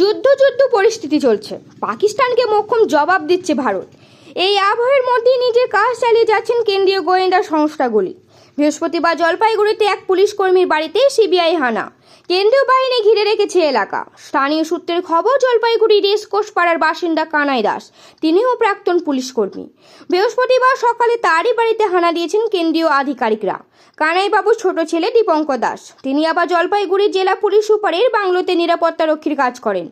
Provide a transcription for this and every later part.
যুদ্ধ যুদ্ধ পরিস্থিতি চলছে। পাকিস্তানকে মোক্ষম জবাব দিচ্ছে ভারত। এই আবহের মধ্যেই নিজের কাজ চালিয়ে যাচ্ছেন কেন্দ্রীয় গোয়েন্দা সংস্থাগুলি। বৃহস্পতিবার জলপাইগুড়িতে এক পুলিশ কর্মীর বাড়িতে সিবিআই হানা। কেন্দ্রীয় বাহিনী ঘিরে রেখেছে এলাকা। স্থানীয় সূত্রের খবর, জলপাইগুড়ি রেসকোর্স পাড়ার বাসিন্দা কানাই দাস। তিনিও প্রাক্তন পুলিশ কর্মী। বৃহস্পতিবার সকালে তারই বাড়িতে হানা দিয়েছেন কেন্দ্রীয় আধিকারিকরা। কানাইবাবুর ছোট ছেলে দীপঙ্কর দাস। তিনি আবার জলপাইগুড়ি জেলা পুলিশ সুপারের বাংলোতে নিরাপত্তা রক্ষীর কাজ করেন।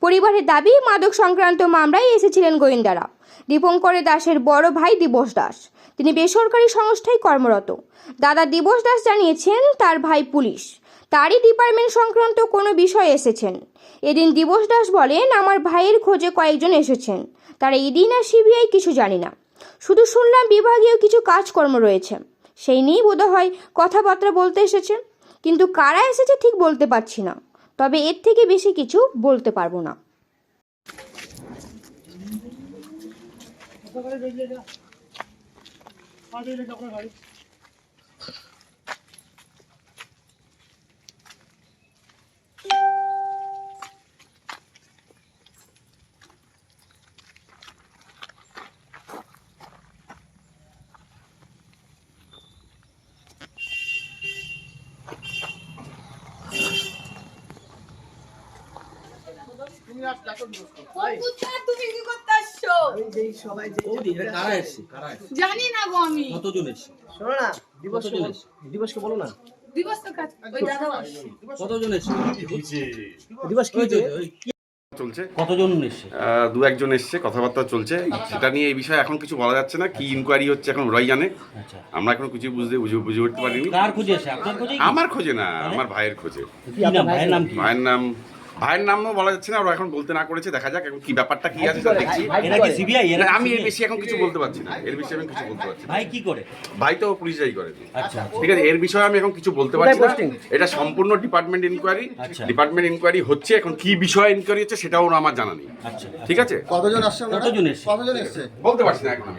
পরিবারের দাবি, মাদক সংক্রান্ত মামলায় এসেছিলেন গোয়েন্দারা। দীপঙ্করের দাসের বড় ভাই দিবস দাস। তিনি বেসরকারি সংস্থায় কর্মরত। দাদা দিবস দাস জানিয়েছেন, তার ভাই পুলিশ। তারই ডিপার্টমেন্ট সংক্রান্ত কোনো বিষয় এসেছেন। এদিন দিবস দাস বলেন, আমার ভাইয়ের খোঁজে কয়েকজন এসেছেন। তারা ইডি না সিবিআই কিছু জানি না। শুধু শুনলাম বিভাগীয় কিছু কাজকর্ম রয়েছে। সেই নিয়েই বোধহয় কথাবার্তা বলতে এসেছে কিন্তু কারা এসেছে ঠিক বলতে পারছি না। তবে এর থেকে বেশি কিছু বলতে পারব না। কোথায় তুমি কি করতে আসছো কারা এসছে? কারা জানি না গো আমি। কতজন এসছে? শোনো না দিবস দিবসকে বলো না। দিবস তো কাজ ওই দাদা। কতজন এসছে? দিবস কি? ওই হয়েছে তো, ওই কি- চলছে। কতজন এসছে? দু একজন এসছে কথাবার্তা চলছে। সেটা নিয়ে এই বিষয়ে এখন কিছু বলা যাচ্ছে না কি ইনকোয়ারি হচ্ছে এখন ওরাই জানে। আচ্ছা। আমরা এখন কিছু বুঝতে বুঝে বুঝে উঠতে পারিনি। কার খোঁজে এসে আপনার খোঁজে কি? আমার খোঁজে না আমার ভাইয়ের খোঁজে। ভাইয়ের নাম কি? ভাইয়ের নাম নামও বলা যাচ্ছে না ওরা এখন বলতে না করেছে দেখা যাক এখন কি ব্যাপারটা কি আছে দেখছি। এরা কি সিবিআই এরা আমি এর বেশি এখন কিছু বলতে পারছি না এর বিষয়ে আমি কিছু বলতে পারছি না। ভাই কি করে? ভাই তো পুলিশরাই করে। আচ্ছা ঠিক আছে এর বিষয়ে আমি এখন কিছু বলতে পারছি না। এটা সম্পূর্ণ ডিপার্টমেন্ট ইনকোয়ারি আচ্ছা। ডিপার্টমেন্ট ইনকোয়ারি হচ্ছে এখন কি বিষয়ে ইনকোয়ারি হচ্ছে সেটাও আমার জানা নেই। আচ্ছা ঠিক আছে? কতজন আসছে কতজন এসছে? কতজন এসছে? বলতে পারছি না একদম